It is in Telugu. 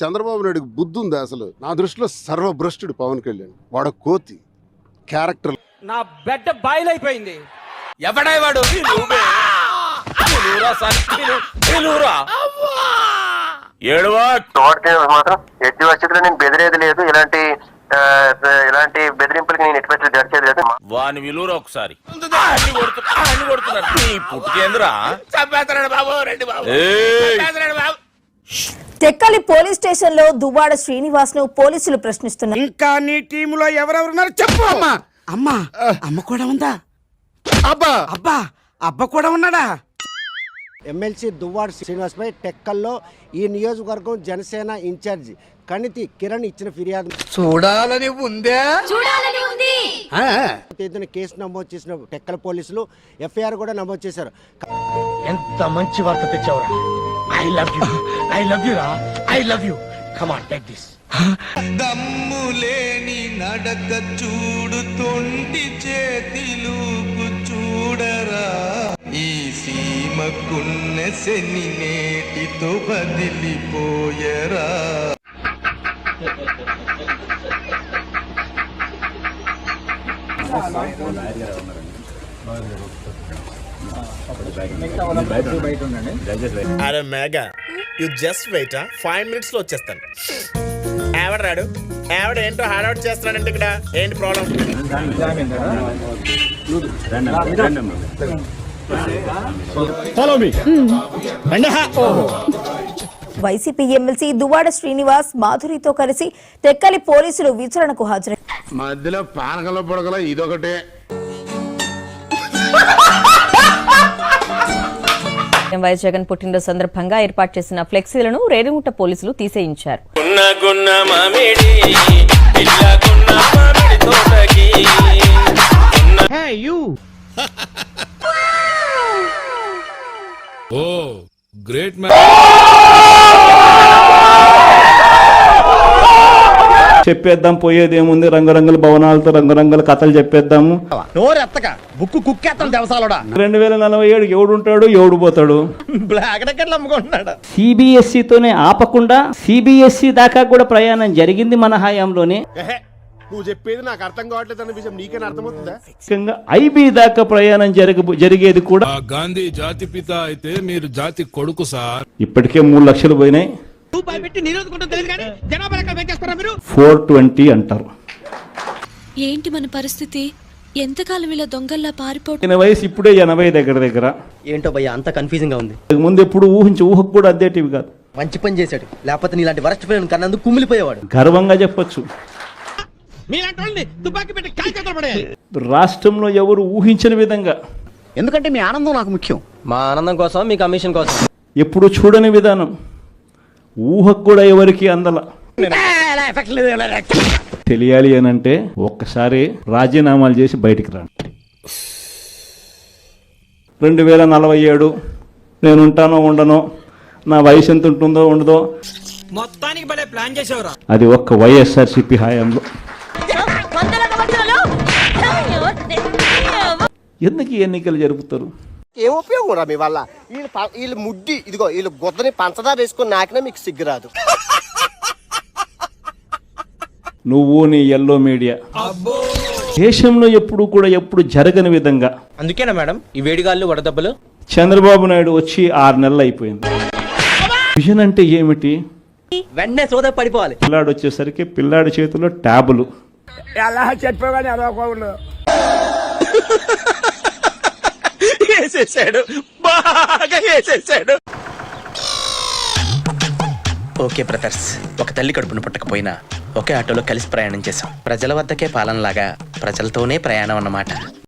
చంద్రబాబు నాయుడు బుద్ధి ఉంది అసలు? నా దృష్టిలో సర్వభ్రష్టుడు పవన్ కళ్యాణ్. వాడ కోతి. క్యారెక్టర్ నా బెడ్ బాయిలైపోయింది. ఎవడై వాడు. ఏడవా? మాత్రం. ఎట్టి పరిస్థితుల్లో నేను బెదిరేది లేదు. ఇలాంటి ఇలాంటి బెదిరింపులకి నేను ఎట్టి పరిస్థితుల్లో గడిచేది లేదు వాని విలువరా ఒకసారి? అన్ని కొడుతున్నా అన్ని కొడుతున్నారు. నీ పుట్టుకేంద్రా చంపేస్తున్నాడు బాబు రండి బాబు. చంపేస్తున్నాడు బాబు. టెక్కలి పోలీస్ స్టేషన్లో దువ్వాడ శ్రీనివాస్ను పోలీసులు ప్రశ్నిస్తున్నారు. ఇంకా నీ టీములో ఎవరెవరున్నారు చెప్పు. అమ్మా అమ్మా అమ్మ కూడా ఉందా? అబ్బా. అబ్బా అబ్బ కూడా ఉన్నాడా? ఎమ్మెల్సీ దువ్వాడ శ్రీనివాస్పై టెక్కల్లో ఈ నియోజకవర్గం జనసేన ఇన్ఛార్జి కణితి కిరణ్ ఇచ్చిన ఫిర్యాదు. చూడాలని ఉందే. తేదీన కేసు నమోదు చేసిన టెక్కల పోలీసులు ఎఫ్ఐఆర్ కూడా నమోదు చేశారు. ఎంత మంచి వార్త తెచ్చావురా? I love you I love you రా. I love you come on take this దమ్ములేని నడక చూడు తొంటి చేతిలూపు చూడరా. సీమకున్న శని నేటితో బదిలిపోయరా అరే Megha you just wait five మినిట్స్లో వచ్చేస్తాను. ఆవిడ రాడు? ఆవిడ ఏంటో హార్డ్ చేస్తున్నాడంటే ఇక్కడ ఏంటి problem YCP MLC Duvvada Srinivas మాధురితో కలిసి టెక్కలి పోలీసులు విచారణకు హాజరై మధ్యలో పానకల పొడగల ఇదొకటే. వైఎస్ జగన్ పుట్టినరోజు సందర్భంగా ఏర్పాటు చేసిన ఫ్లెక్సీలను రేణిగుంట పోలీసులు తీసేయించారు. గ్రేట్ చెప్పేద్దాం పోయేది ఏముంది? రంగురంగుల భవనాలతో రంగురంగుల కథలు చెప్పేద్దాము. నోరెత్తక. బుక్కు కుక్కేస్తాం దేవసాలడా. రెండు వేల నలభై ఏడు ఎవడు ఉంటాడు ఎవడు పోతాడు? బ్లాక్ టికెట్లు అమ్ముకుంటున్నాడు. సిబిఎస్ఈతోనే ఆపకుండా సిబిఎస్ఈ దాకా కూడా ప్రయాణం జరిగింది మన హయాంలోనే. నువ్వు చెప్పేది నాకు అర్థం కావట్లేదు అన్న విషయం. నీకైనా అర్థమవుతుందా? ముఖ్యంగా ఐబీ దాకా ప్రయాణం జరగ జరిగేది కూడా గాంధీ జాతి పిత అయితే మీరు జాతి కొడుకు సార్. ఇప్పటికే మూడు లక్షలు పోయినాయి. ఫోర్ ట్వంటీ అంటారు. ఏంటి మన పరిస్థితి? ఎంతకాలం ఇలా దొంగల్లా పారిపోవడం ఈయన వయసు ఇప్పుడే ఎనభై దగ్గర దగ్గర. ఏంటో భయ్య అంత కన్ఫ్యూజింగ్గా ఉంది. ఇంతకు ముందు ఎప్పుడు ఊహించి ఊహకు కూడా అద్దేటివి కాదు. మంచి పని చేశాడు. లేకపోతే నీలాంటి వరస్ట్ పని కన్నందుకు కుమిలిపోయేవాడు. గర్వంగా చెప్పొచ్చు. మీలాంటి వాళ్ళని తుపాకీ పెట్టి కాల్చేతలు పడేయాలి. రాష్ట్రంలో ఎవరు ఊహించని విధంగా ఎందుకంటే మీ ఆనందం నాకు ముఖ్యం. మా ఆనందం కోసం మీ కమిషన్ కోసం. ఎప్పుడు చూడని విధానం. ఊహకు కూడా ఎవరికి అందల. తెలియాలి అని అంటే ఒక్కసారి రాజీనామాలు చేసి బయటికి రండి. రెండు వేల నలభై ఏడు నేను ఉంటానో ఉండనో నా వయసు ఎంత ఉంటుందో ఉండదో మొత్తానికి భలే ప్లాన్ చేసేవరా? అది ఒక్క వైఎస్ఆర్సీపీ హయాంలో. ఎందుకు ఈ ఎన్నికలు జరుపుతారు? ఏం ఉపయోగం రా మీ వల్ల? వీళ్ళు వీళ్ళు ముడ్డి ఇదిగో వీళ్ళు గుద్దని పంచదార వేసుకొని నాకినా మీకు సిగ్గురాదు నువ్వు నీ ఎల్లో మీడియా దేశంలో ఎప్పుడు కూడా ఎప్పుడు జరగని విధంగా. అందుకేనా మేడం? ఈ వేడిగాళ్ళు వడదెబ్బలు? చంద్రబాబు నాయుడు వచ్చి ఆరు నెలలు అయిపోయింది. విజన్ అంటే ఏమిటి? వెంటనే సోదా పడిపోవాలి. పిల్లాడు వచ్చేసరికి పిల్లాడి చేతిలో ట్యాబులు. ఎలా చెప్పేవాడిని అరవకుండా వేసేసాడు. బాగా వేసేసాడు. ఓకే బ్రదర్స్ ఒక తల్లి కడుపును పుట్టకపోయినా ఒకే ఆటోలో కలిసి ప్రయాణం చేశాం. ప్రజల వద్దకే పాలనలాగా ప్రజలతోనే ప్రయాణం అన్నమాట.